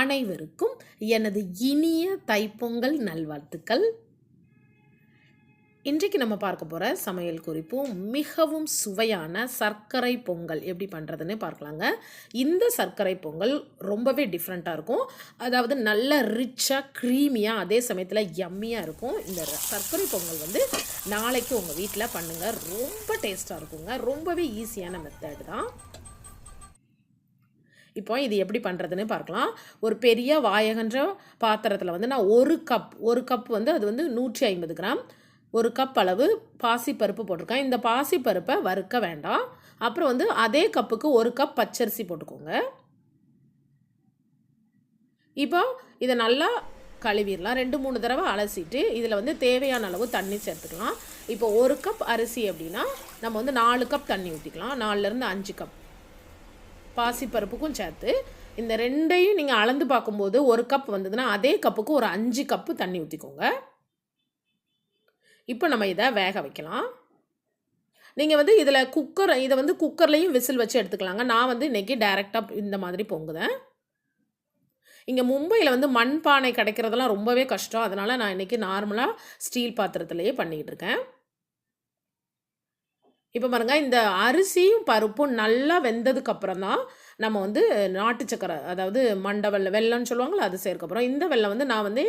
அனைவருக்கும் எனது இனிய தைப்பொங்கல் நல்வாழ்த்துக்கள். இன்றைக்கு நம்ம பார்க்க போகிற சமையல் குறிப்பும் மிகவும் சுவையான சர்க்கரை பொங்கல் எப்படி பண்ணுறதுன்னு பார்க்கலாங்க. இந்த சர்க்கரை பொங்கல் ரொம்பவே டிஃப்ரெண்ட்டாக இருக்கும். அதாவது நல்ல ரிச்சாக க்ரீமியாக அதே சமயத்தில் யம்மியாக இருக்கும். இந்த சர்க்கரை பொங்கல் வந்து நாளைக்கு உங்கள் வீட்டில் பண்ணுங்கள் ரொம்ப டேஸ்ட்டாக இருக்குங்க. ரொம்பவே ஈஸியான மெத்தட் தான். இப்போ இது எப்படி பண்ணுறதுன்னு பார்க்கலாம். ஒரு பெரிய வாயகன்ற பாத்திரத்தில் வந்து நான் ஒரு கப் ஒரு கப் வந்து அது வந்து நூற்றி ஐம்பது கிராம். ஒரு கப் அளவு பாசிப்பருப்பு போட்டிருக்கேன். இந்த பாசிப்பருப்பை வறுக்க வேண்டாம். அப்புறம் வந்து அதே கப்புக்கு ஒரு கப் பச்சரிசி போட்டுக்கோங்க. இப்போ இதை நல்லா கழுவிடலாம். ரெண்டு மூணு தடவை அலசிட்டு இதில் வந்து தேவையான அளவு தண்ணி சேர்த்துக்கலாம். இப்போ ஒரு கப் அரிசி அப்படின்னா நம்ம வந்து நாலு கப் தண்ணி ஊற்றிக்கலாம் நாலுலேருந்து அஞ்சு கப் பாசிப்பருப்புக்கும் சேர்த்து இந்த ரெண்டையும் நீங்கள் அளந்து பார்க்கும்போது ஒரு கப் வந்ததுன்னா அதே கப்புக்கு ஒரு அஞ்சு கப்பு தண்ணி ஊற்றிக்கோங்க இப்போ நம்ம இதை வேக வைக்கலாம். நீங்கள் வந்து இதில் குக்கர் இதை வந்து குக்கர்லேயும் விசில் வச்சு எடுத்துக்கலாங்க. நான் வந்து இன்றைக்கி டைரெக்டாக இந்த மாதிரி பொங்குதேன். இங்கே மும்பையில் வந்து மண் பானை கிடைக்கிறதெல்லாம் ரொம்பவே கஷ்டம். அதனால் நான் இன்றைக்கி நார்மலாக ஸ்டீல் பாத்திரத்துலேயே பண்ணிக்கிட்டு இருக்கேன். இப்போ பாருங்கள் இந்த அரிசியும் பருப்பும் நல்லா வெந்ததுக்கு அப்புறம் தான் நம்ம வந்து நாட்டு சக்கரை அதாவது மண்டை வெள்ளம் வெள்ளம்னு சொல்லுவாங்களோ அது சேர்க்கப்புறம் இந்த வெள்ளம் வந்து நான் வந்து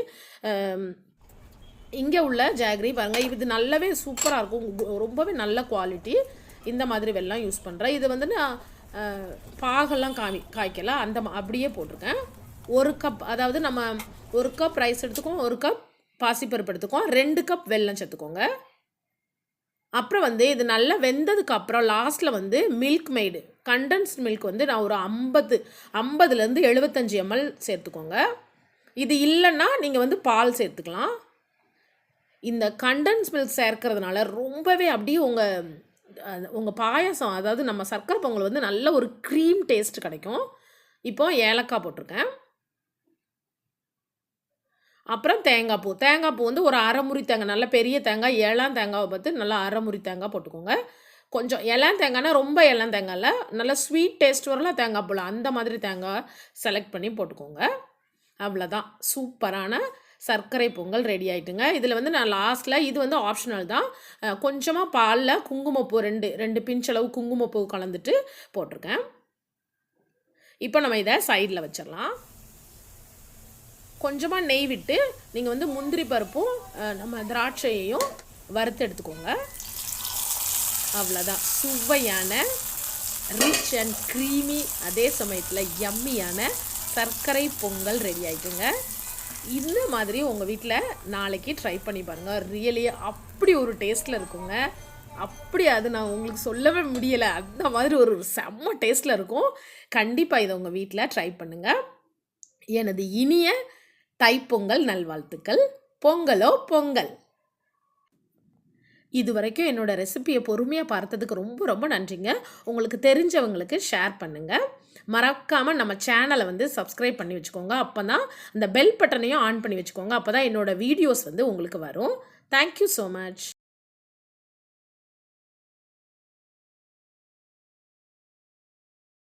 இங்கே உள்ள ஜாகரி பாருங்கள் இது நல்லாவே சூப்பராக இருக்கும். ரொம்பவே நல்ல குவாலிட்டி. இந்த மாதிரி வெள்ளம் யூஸ் பண்ணுறேன் இது வந்து நான் பாகெல்லாம் காமி காய்க்கல அந்த அப்படியே போட்டிருக்கேன். ஒரு கப் அதாவது நம்ம ஒரு கப் ரைஸ் எடுத்துக்கோம் ஒரு கப் பாசிப்பருப்பு எடுத்துக்கோம் ரெண்டு கப் வெல்லம் சேர்த்துக்கோங்க. அப்புறம் வந்து இது நல்லா வெந்ததுக்கு அப்புறம் லாஸ்ட்டில் வந்து மில்க் மெய்டு கண்டன்ஸ்ட் மில்க் வந்து நான் ஒரு ஐம்பது ஐம்பதுலேருந்து எழுபத்தஞ்சி எம்எல் சேர்த்துக்கோங்க. இது இல்லைன்னா நீங்கள் வந்து பால் சேர்த்துக்கலாம். இந்த கண்டன்ஸ் மில்க் சேர்க்கறதுனால ரொம்பவே அப்படியே உங்கள் உங்கள் பாயசம் அதாவது நம்ம சர்க்கரை பொங்கல் வந்து நல்ல ஒரு க்ரீம் டேஸ்ட் கிடைக்கும். இப்போ ஏலக்காய் போட்டிருக்கேன். அப்புறம் தேங்காய் பூ. தேங்காய் பூ வந்து ஒரு அரைமுறி தேங்காய் நல்ல பெரிய தேங்காய் ஏழாம் தேங்காவை பார்த்து நல்லா அரைமுறி தேங்காய் போட்டுக்கோங்க. கொஞ்சம் இளம் தேங்காய்னா ரொம்ப இளம் தேங்காயில் நல்லா ஸ்வீட் டேஸ்ட் வரலாம் தேங்காய் பூவில் அந்த மாதிரி தேங்காய் செலக்ட் பண்ணி போட்டுக்கோங்க. அவ்வளோதான் சூப்பரான சர்க்கரை பொங்கல் ரெடி ஆகிட்டுங்க இதில் வந்து நான் லாஸ்ட்டில் இது வந்து ஆப்ஷனல் தான். கொஞ்சமாக பாலில் குங்குமப்பூ ரெண்டு ரெண்டு பிஞ்சளவு குங்குமப்பூ கலந்துட்டு போட்டிருக்கேன். இப்போ நம்ம இதை சைடில் வச்சிடலாம். கொஞ்சமாக நெய் விட்டு நீங்கள் வந்து முந்திரி பருப்பும் நம்ம திராட்சையையும் வறுத்து எடுத்துக்கோங்க. அவ்வளோதான் சுவையான ரிச் அண்ட் க்ரீமி அதே சமயத்தில் எம்மியான சர்க்கரை பொங்கல் ரெடி ஆகிட்டுங்க இந்த மாதிரி உங்கள் வீட்டில் நாளைக்கு ட்ரை பண்ணி பாருங்கள் ரியலி அப்படி ஒரு டேஸ்ட்டில் இருக்குங்க. அப்படி அது நான் உங்களுக்கு சொல்லவே முடியலை. அந்த மாதிரி ஒரு செம்ம டேஸ்ட்டில் இருக்கும். கண்டிப்பாக இதை உங்கள் வீட்டில் ட்ரை பண்ணுங்கள் எனது இனிய தைப்பொங்கல் நல்வாழ்த்துக்கள். பொங்கலோ பொங்கல். இது வரைக்கும் என்னோடய ரெசிப்பியை பொறுமையாக பார்த்ததுக்கு ரொம்ப ரொம்ப நன்றிங்க. உங்களுக்கு தெரிஞ்சவங்களுக்கு ஷேர் பண்ணுங்கள் மறக்காமல் நம்ம சேனலை வந்து சப்ஸ்கிரைப் பண்ணி வச்சுக்கோங்க. அப்போ தான் அந்த பெல் பட்டனையும் ஆன் பண்ணி வச்சுக்கோங்க. அப்போ தான் என்னோடய வீடியோஸ் வந்து உங்களுக்கு வரும். Thank you so much